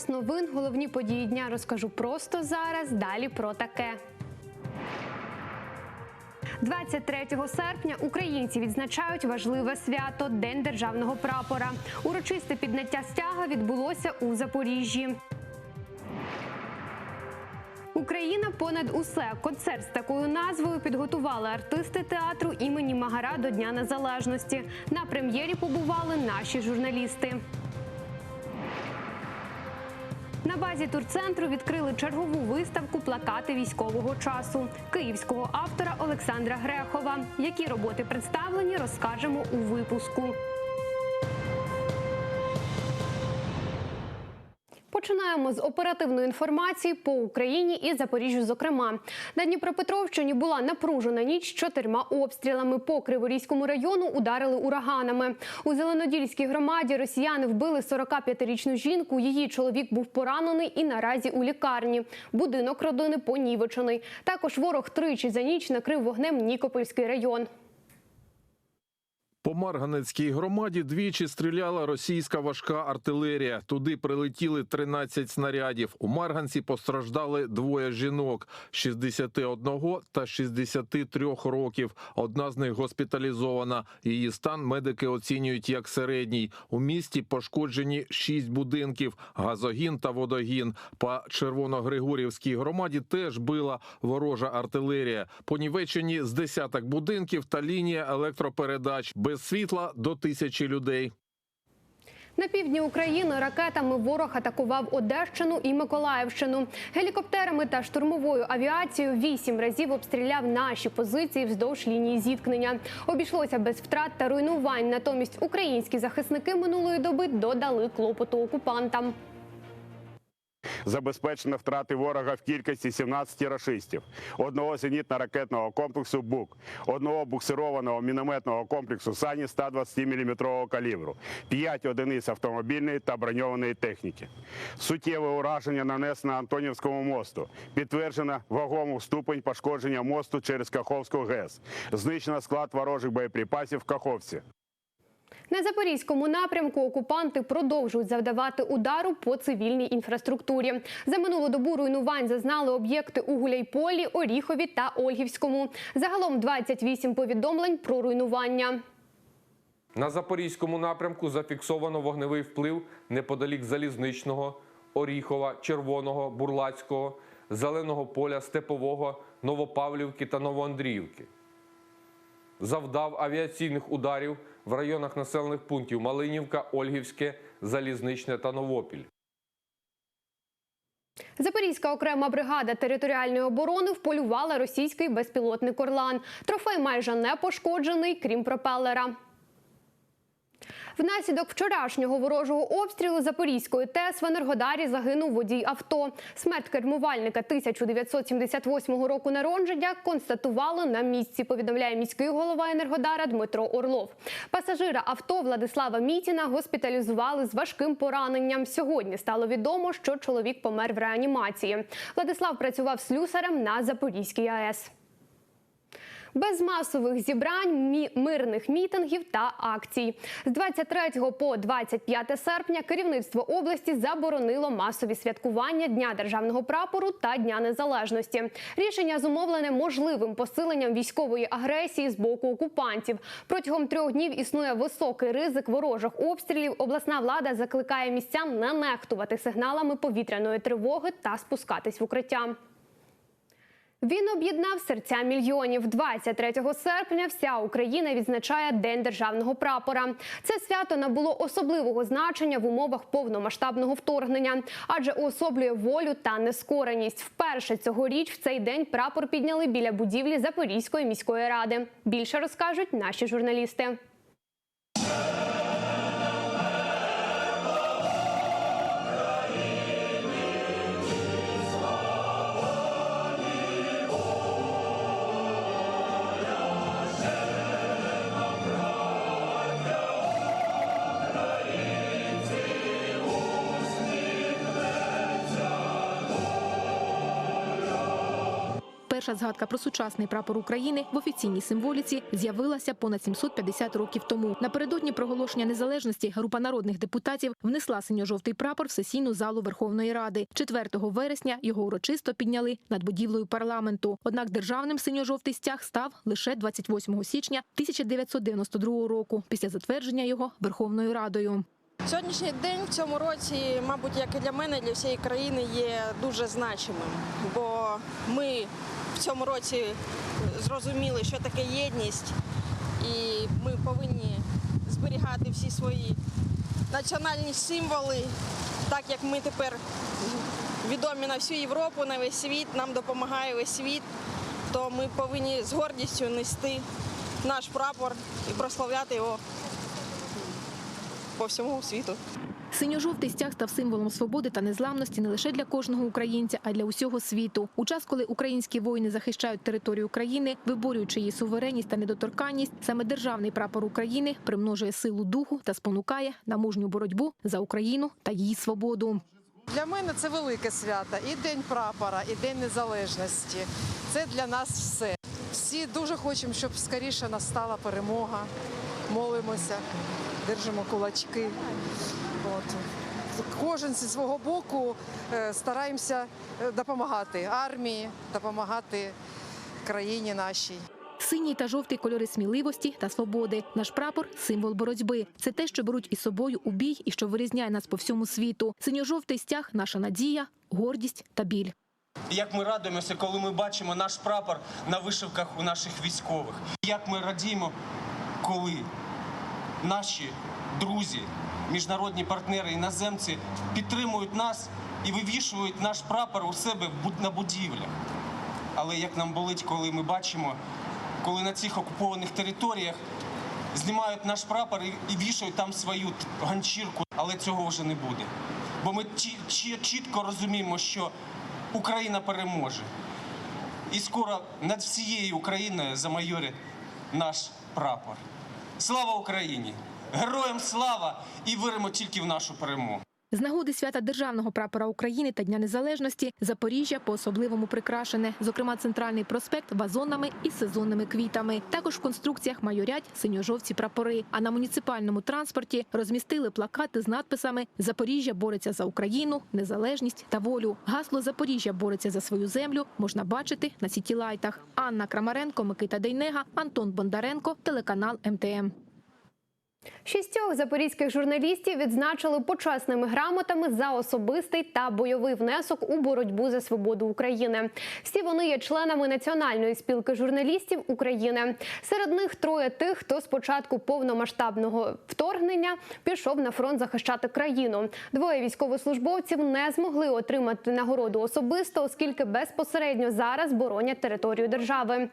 час новин. Головні події дня розкажу просто зараз. Далі про таке. 23 серпня українці відзначають важливе свято День державного прапора. Урочисте підняття стяга відбулося у Запоріжжі. Україна понад усе концерт з такою назвою підготували артисти театру імені Магара до Дня Незалежності. На прем'єрі побували наші журналісти. На базі турцентру відкрили чергову виставку плакати військового часу київського автора Олександра Грехова. Які роботи представлені, розкажемо у випуску. Починаємо з оперативної інформації по Україні і Запоріжжю. Зокрема, на Дніпропетровщині була напружена ніч чотирма обстрілами. По Криворізькому району ударили ураганами. У Зеленодільській громаді росіяни вбили 45-річну жінку. Її чоловік був поранений і наразі у лікарні. Будинок родини понівечений. Також ворог тричі за ніч накрив вогнем Нікопольський район. По Марганецькій громаді двічі стріляла російська важка артилерія. Туди прилетіли 13 снарядів. У Марганці постраждали двоє жінок 61 та 63 років. Одна з них госпіталізована. Її стан медики оцінюють як середній. У місті пошкоджені шість будинків, газогін та водогін. По Червоногригорівській громаді теж била ворожа артилерія. Понівечені з десяток будинків та лінія електропередач. Без світла до тисячі людей. На півдні України ракетами ворог атакував Одещину і Миколаївщину. Гелікоптерами та штурмовою авіацією вісім разів обстріляв наші позиції вздовж лінії зіткнення. Обійшлося без втрат та руйнувань. Натомість українські захисники минулої доби додали клопоту окупантам. Забезпечено втрати ворога в кількості 17 рашистів, одного зенітно-ракетного комплексу БУК, одного буксированого мінометного комплексу САНІ 120 мм калібру, 5 одиниць автомобільної та броньованої техніки. Суттєве ураження нанесено Антонівському мосту. Підтверджено вагому ступень пошкодження мосту через Каховську ГЕС. Знищено склад ворожих боєприпасів в Каховці. На запорізькому напрямку окупанти продовжують завдавати удару по цивільній інфраструктурі. За минулу добу руйнувань зазнали об'єкти у Гуляйполі, Оріхові та Ольгівському. Загалом 28 повідомлень про руйнування. На запорізькому напрямку зафіксовано вогневий вплив неподалік Залізничного, Оріхова, Червоного, Бурлацького, Зеленого поля, Степового, Новопавлівки та Новоандріївки. Завдав авіаційних ударів в районах населених пунктів Малинівка, Ольгівське, Залізничне та Новопіль. Запорізька окрема бригада територіальної оборони вполювала російський безпілотник Орлан. Трофей майже не пошкоджений, крім пропелера. Внаслідок вчорашнього ворожого обстрілу Запорізької ТЕС в Енергодарі загинув водій авто. Смерть кермувальника 1978 року народження констатували на місці. Повідомляє міський голова Енергодара Дмитро Орлов. Пасажира авто Владислава Мітіна госпіталізували з важким пораненням. Сьогодні стало відомо, що чоловік помер в реанімації. Владислав працював слюсарем на Запорізькій АЕС. Без масових зібрань, мі- мирних мітингів та акцій. З 23 по 25 серпня керівництво області заборонило масові святкування Дня державного прапору та Дня Незалежності. Рішення зумовлене можливим посиленням військової агресії з боку окупантів. Протягом трьох днів існує високий ризик ворожих обстрілів. Обласна влада закликає містян не нехтувати сигналами повітряної тривоги та спускатись в укриття. Він об'єднав серця мільйонів. 23 серпня вся Україна відзначає День державного прапора. Це свято набуло особливого значення в умовах повномасштабного вторгнення, адже уособлює волю та нескореність. Вперше цьогоріч в цей день прапор підняли біля будівлі Запорізької міської ради. Більше розкажуть наші журналісти. Перша згадка про сучасний прапор України в офіційній символіці з'явилася понад 750 років тому. Напередодні проголошення незалежності група народних депутатів внесла синьо-жовтий прапор в сесійну залу Верховної Ради. 4 вересня його урочисто підняли над будівлею парламенту. Однак державним синьо-жовтий стяг став лише 28 січня 1992 року після затвердження його Верховною Радою. Сьогоднішній день в цьому році, мабуть, як і для мене, для всієї країни є дуже значимим, бо ми цьому році зрозуміли, що таке єдність, і ми повинні зберігати всі свої національні символи, так як ми тепер відомі на всю Європу, на весь світ, нам допомагає весь світ, то ми повинні з гордістю нести наш прапор і прославляти його по всьому світу. Синьо-жовтий стяг став символом свободи та незламності не лише для кожного українця, а й для усього світу. У час, коли українські воїни захищають територію країни, виборюючи її суверенність та недоторканність, саме державний прапор України примножує силу духу та спонукає на мужню боротьбу за Україну та її свободу. Для мене це велике свято. І День прапора, і День Незалежності. Це для нас все. Всі дуже хочемо, щоб скоріше настала перемога. Молимося, держимо кулачки. От. Кожен зі свого боку е, стараємося е, допомагати армії, допомагати країні нашій. Синій та жовтий кольори сміливості та свободи. Наш прапор символ боротьби. Це те, що беруть із собою у бій і що вирізняє нас по всьому світу. Синьо-жовтий стяг наша надія, гордість та біль. Як ми радуємося, коли ми бачимо наш прапор на вишивках у наших військових. Як ми радіємо, коли наші друзі, міжнародні партнери, іноземці підтримують нас і вивішують наш прапор у себе на будівлях. Але як нам болить, коли ми бачимо, коли на цих окупованих територіях знімають наш прапор і, вішають там свою ганчірку, але цього вже не буде. Бо ми чі- чі- чітко розуміємо, що Україна переможе. І скоро над всією Україною замайорить наш прапор. Слава Україні! Героям слава! І віримо тільки в нашу перемогу. З нагоди свята державного прапора України та Дня Незалежності Запоріжжя по-особливому прикрашене. Зокрема, центральний проспект вазонами і сезонними квітами. Також в конструкціях майорять синьо-жовті прапори. А на муніципальному транспорті розмістили плакати з надписами Запоріжжя бореться за Україну, незалежність та волю. Гасло Запоріжжя бореться за свою землю можна бачити на сітілайтах. Анна Крамаренко, Микита Дейнега, Антон Бондаренко, телеканал МТМ. Шістьох запорізьких журналістів відзначили почесними грамотами за особистий та бойовий внесок у боротьбу за свободу України. Всі вони є членами Національної спілки журналістів України. Серед них троє тих, хто з початку повномасштабного вторгнення пішов на фронт захищати країну. Двоє військовослужбовців не змогли отримати нагороду особисто, оскільки безпосередньо зараз боронять територію держави.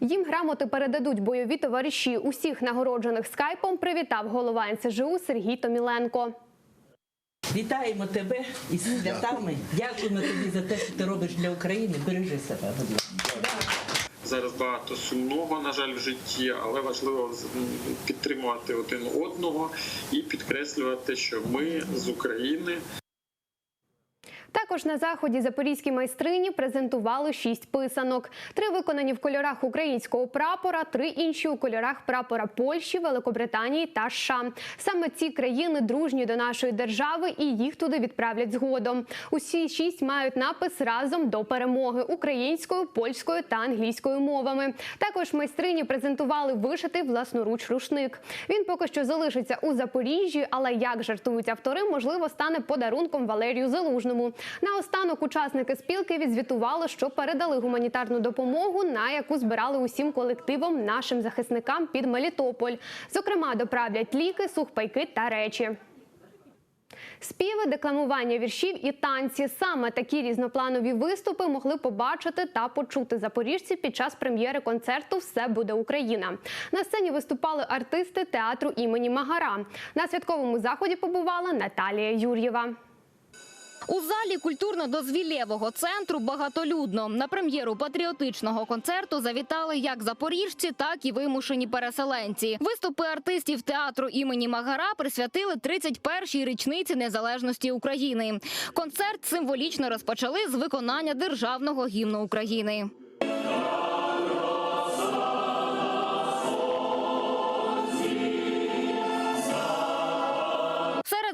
Їм грамоти передадуть бойові товариші. Усіх нагороджених скайпом привітав голова НСЖУ Сергій Томіленко. Вітаємо тебе із святами. Дякуємо тобі за те, що ти робиш для України. Бережи себе. Зараз багато сумного, на жаль, в житті, але важливо підтримувати один одного і підкреслювати, що ми з України. Також на заході запорізькі майстрині презентували шість писанок. Три виконані в кольорах українського прапора, три інші у кольорах прапора Польщі, Великобританії та США. Саме ці країни дружні до нашої держави і їх туди відправлять згодом. Усі шість мають напис разом до перемоги українською, польською та англійською мовами. Також майстрині презентували вишитий власноруч рушник. Він поки що залишиться у Запоріжжі, але як жартують автори, можливо, стане подарунком Валерію Залужному. Наостанок учасники спілки відзвітували, що передали гуманітарну допомогу, на яку збирали усім колективом нашим захисникам під Мелітополь. Зокрема, доправлять ліки, сухпайки та речі. Співи, декламування віршів і танці саме такі різнопланові виступи могли побачити та почути запоріжці під час прем'єри концерту Все буде Україна. На сцені виступали артисти театру імені Магара. На святковому заході побувала Наталія Юр'єва. У залі культурно-дозвілєвого центру багатолюдно. На прем'єру патріотичного концерту завітали як запоріжці, так і вимушені переселенці. Виступи артистів театру імені Магара присвятили 31-й річниці незалежності України. Концерт символічно розпочали з виконання державного гімну України.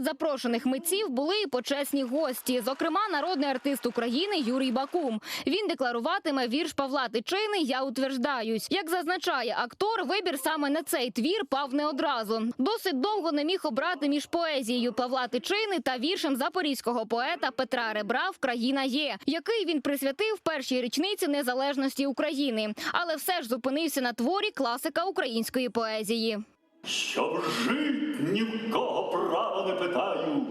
Серед запрошених митців були і почесні гості, зокрема, народний артист України Юрій Бакум. Він декларуватиме вірш Павла Тичини Я утверждаюсь. Як зазначає актор, вибір саме на цей твір пав не одразу. Досить довго не міг обрати між поезією Павла Тичини та віршем запорізького поета Петра Ребра «Вкраїна є, який він присвятив першій річниці незалежності України, але все ж зупинився на творі класика української поезії. Щоб жить, ні в кого права не питаю,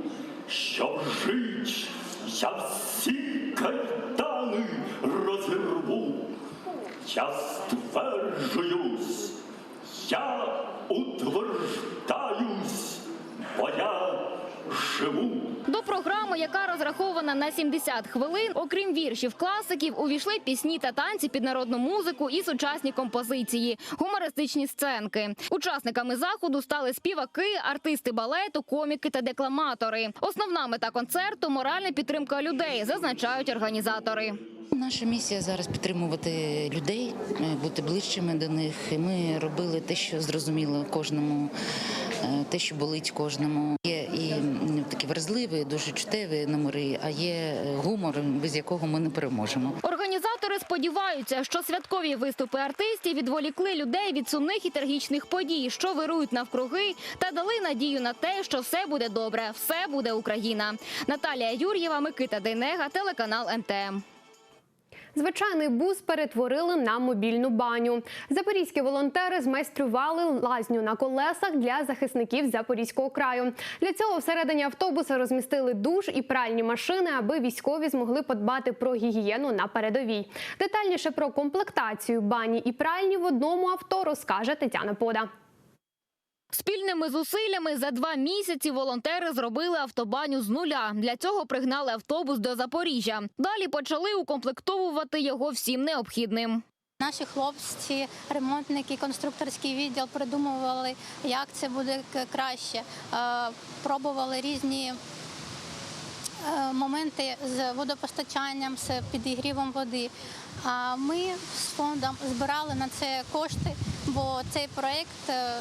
щоб жить, я всі кайдани розірву. Я стверджуюсь, я утверждаюсь, бо я живу. До програми, яка розрахована на 70 хвилин, окрім віршів класиків, увійшли пісні та танці під народну музику і сучасні композиції, гумористичні сценки. Учасниками заходу стали співаки, артисти балету, коміки та декламатори. Основна мета концерту моральна підтримка людей, зазначають організатори. Наша місія зараз підтримувати людей, е, бути ближчими до них. І ми робили те, що зрозуміло кожному, те, що болить кожному. Є і такі вразливі, дуже чутеві номери, а є е, гумор, без якого ми не переможемо. Організатори сподіваються, що святкові виступи артистів відволікли людей від сумних і трагічних подій, що вирують навкруги, та дали надію на те, що все буде добре, все буде Україна. Наталія Юр'єва, Микита Дейнега, телеканал МТМ. Звичайний бус перетворили на мобільну баню. Запорізькі волонтери змайстрували лазню на колесах для захисників Запорізького краю. Для цього всередині автобуса розмістили душ і пральні машини, аби військові змогли подбати про гігієну на передовій. Детальніше про комплектацію бані і пральні в одному авто розкаже Тетяна Пода. Спільними зусиллями за два місяці волонтери зробили автобаню з нуля. Для цього пригнали автобус до Запоріжжя. Далі почали укомплектовувати його всім необхідним. Наші хлопці, ремонтники, конструкторський відділ придумували, як це буде краще. Е, Пробували різні е, моменти з водопостачанням, з підігрівом води. А ми з фондом збирали на це кошти, бо цей проект е,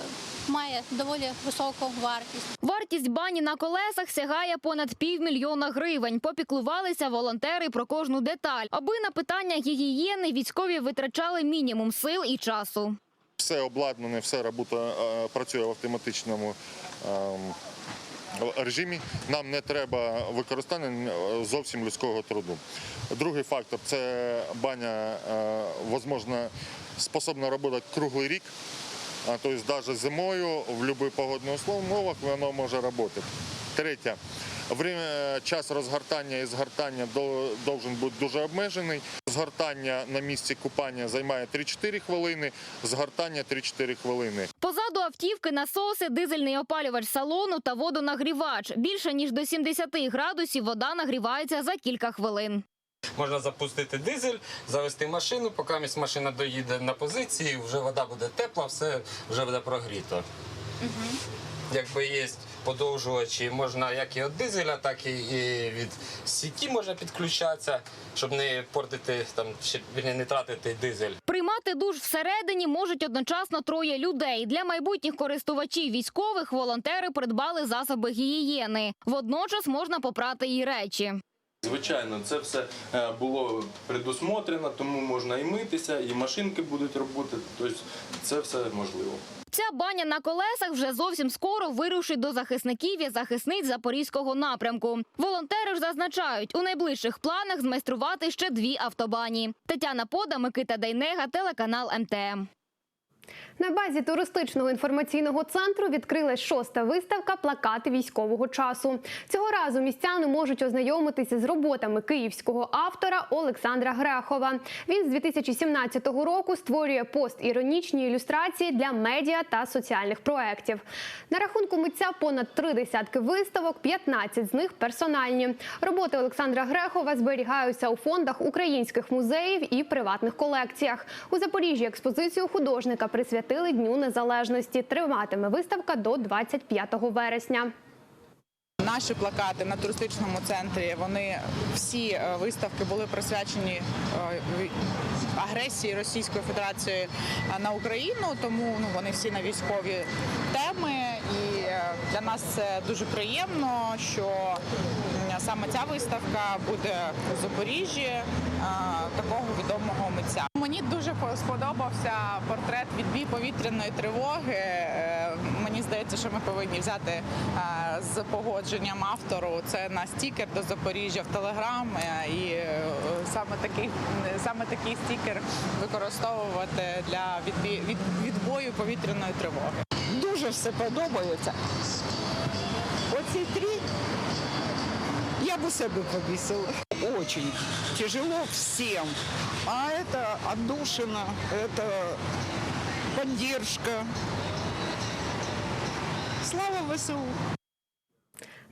має доволі високу вартість. Вартість бані на колесах сягає понад півмільйона гривень. Попіклувалися волонтери про кожну деталь, аби на питання гігієни військові витрачали мінімум сил і часу. Все обладнане, все робота е, працює в автоматичному ем, режимі. Нам не треба використання е, зовсім людського труду. Другий фактор це баня, можливо, способна працювати круглий рік. Тобто навіть зимою в будь-яких погодних умовах воно може працювати. Третє. Время, час розгортання і згортання до- должен бути дуже обмежений. Згортання на місці купання займає 3-4 хвилини, згортання 3-4 хвилини. Позаду автівки насоси, дизельний опалювач салону та водонагрівач. Більше ніж до 70 градусів вода нагрівається за кілька хвилин. Можна запустити дизель, завести машину, поки машина доїде на позиції, вже вода буде тепла, все вже буде прогріто. Якби є подовжувачі, можна як і від дизеля, так і від сіті можна підключатися, щоб не портити там, щоб не тратити дизель. Приймати душ всередині можуть одночасно троє людей. Для майбутніх користувачів військових волонтери придбали засоби гігієни. Водночас можна попрати і речі. Звичайно, це все е, було предусмотрено, тому можна і митися, і машинки будуть робити. Тобто це все можливо. Ця баня на колесах вже зовсім скоро вирушить до захисників і захисниць запорізького напрямку. Волонтери ж зазначають, у найближчих планах змайструвати ще дві автобані. Тетяна Пода, Микита Дейнега, телеканал МТМ. На базі туристичного інформаційного центру відкрилась шоста виставка Плакати військового часу. Цього разу містяни можуть ознайомитися з роботами київського автора Олександра Грехова. Він з 2017 року створює постіронічні ілюстрації для медіа та соціальних проєктів. На рахунку митця понад три десятки виставок, 15 з них персональні. Роботи Олександра Грехова зберігаються у фондах українських музеїв і приватних колекціях. У Запоріжжі експозицію художника присвятили Дню Незалежності. Триватиме виставка до 25 вересня. наші плакати на туристичному центрі. Вони всі е, виставки були присвячені е, агресії Російської Федерації е, на Україну, тому ну вони всі на військові теми. І для нас це дуже приємно, що саме ця виставка буде у Запоріжжі такого відомого митця. Мені дуже сподобався портрет відбій повітряної тривоги. Е, Мені здається, що ми повинні взяти е, з погодженням автору це на стікер до Запоріжжя в Телеграм. е, І саме такий саме такий стікер використовувати для від, відбою повітряної тривоги. Дуже все подобається. Оці три я бы себе повесила. Очень тяжело всем. А это отдушина, это поддержка. Слава ВСУ!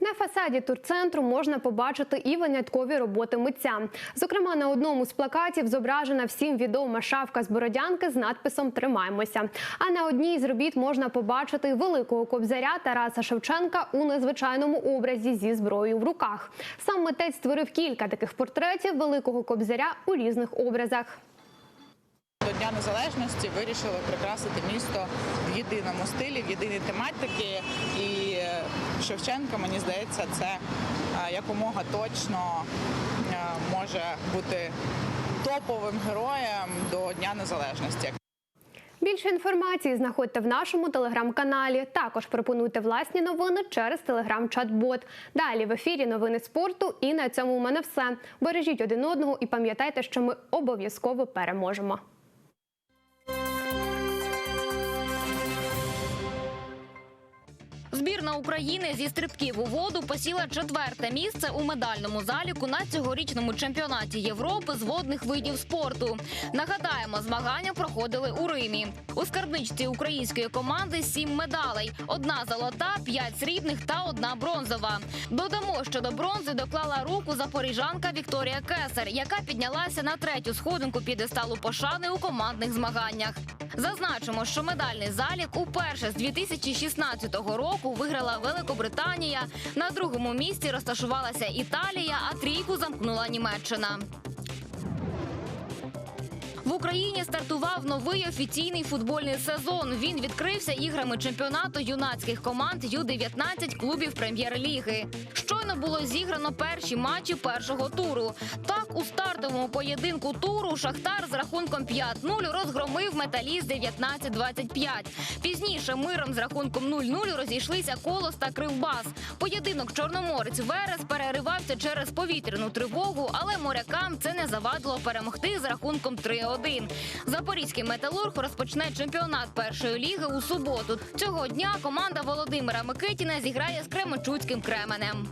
На фасаді турцентру можна побачити і виняткові роботи митця. Зокрема, на одному з плакатів зображена всім відома шавка з бородянки з надписом Тримаймося. А на одній з робіт можна побачити великого кобзаря Тараса Шевченка у незвичайному образі зі зброєю в руках. Сам митець створив кілька таких портретів великого кобзаря у різних образах. До Дня Незалежності вирішили прикрасити місто в єдиному стилі, в єдиній тематики. І Шевченка, мені здається, це е, якомога точно е, може бути топовим героєм до Дня Незалежності. Більше інформації знаходьте в нашому телеграм-каналі. Також пропонуйте власні новини через телеграм-чат-бот. Далі в ефірі новини спорту. І на цьому у мене все. Бережіть один одного і пам'ятайте, що ми обов'язково переможемо. Збірна України зі стрибків у воду посіла четверте місце у медальному заліку на цьогорічному чемпіонаті Європи з водних видів спорту. Нагадаємо, змагання проходили у Римі. У скарбничці української команди сім медалей: одна золота, п'ять срібних та одна бронзова. Додамо, що до бронзи доклала руку запоріжанка Вікторія Кесар, яка піднялася на третю сходинку підесталу пошани у командних змаганнях. Зазначимо, що медальний залік уперше з 2016 року виграла Великобританія. На другому місці розташувалася Італія, а трійку замкнула Німеччина. В Україні стартував новий офіційний футбольний сезон. Він відкрився іграми чемпіонату юнацьких команд Ю-19 клубів прем'єр-ліги. Щойно було зіграно перші матчі першого туру. Так, у стартовому поєдинку туру Шахтар з рахунком 5-0 розгромив металіст 19-25. Пізніше миром з рахунком 0-0 розійшлися Колос та Кривбас. Поєдинок Чорноморець Верес переривався через повітряну тривогу, але морякам це не завадило перемогти з рахунком 3-1. Запорізький металург розпочне чемпіонат першої ліги у суботу. Цього дня команда Володимира Микитіна зіграє з Кременчуцьким Кременем.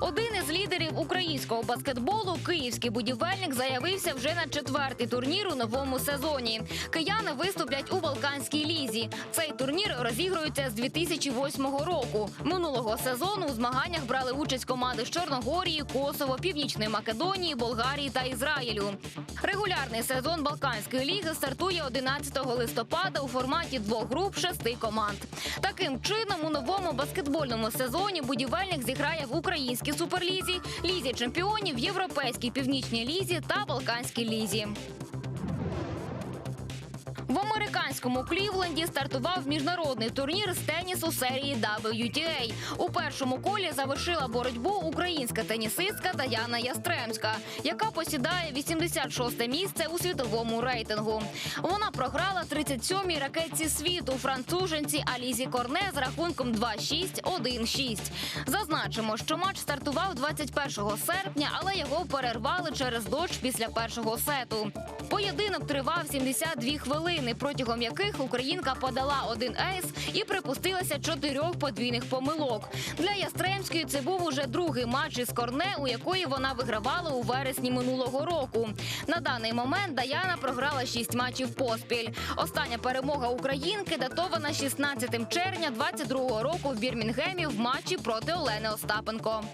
Один із лідерів українського баскетболу, київський будівельник, заявився вже на четвертий турнір у новому сезоні. Кияни виступлять у Балканській лізі. Цей турнір розігрується з 2008 року. Минулого сезону у змаганнях брали участь команди з Чорногорії, Косово, Північної Македонії, Болгарії та Ізраїлю. Регулярний сезон Балканської ліги стартує 11 листопада у форматі двох груп шести команд. Таким чином, у новому баскетбольному сезоні будівельник зіграє в українській суперлізі, лізі чемпіонів, європейській північній лізі та Балканській лізі. Американському Клівленді стартував міжнародний турнір з тенісу серії WTA. У першому колі завершила боротьбу українська тенісистка Даяна Ястремська, яка посідає 86-те місце у світовому рейтингу. Вона програла 37-й ракетці світу француженці Алізі Корне з рахунком 2-6, 1-6. Зазначимо, що матч стартував 21 серпня, але його перервали через дощ після першого сету. Поєдинок тривав 72 хвилини, протягом яких Українка подала один ейс і припустилася чотирьох подвійних помилок. Для Ястремської це був уже другий матч із Корне, у якої вона вигравала у вересні минулого року. На даний момент Даяна програла шість матчів поспіль. Остання перемога українки датована 16 червня 22 року в Бірмінгемі в матчі проти Олени Остапенко.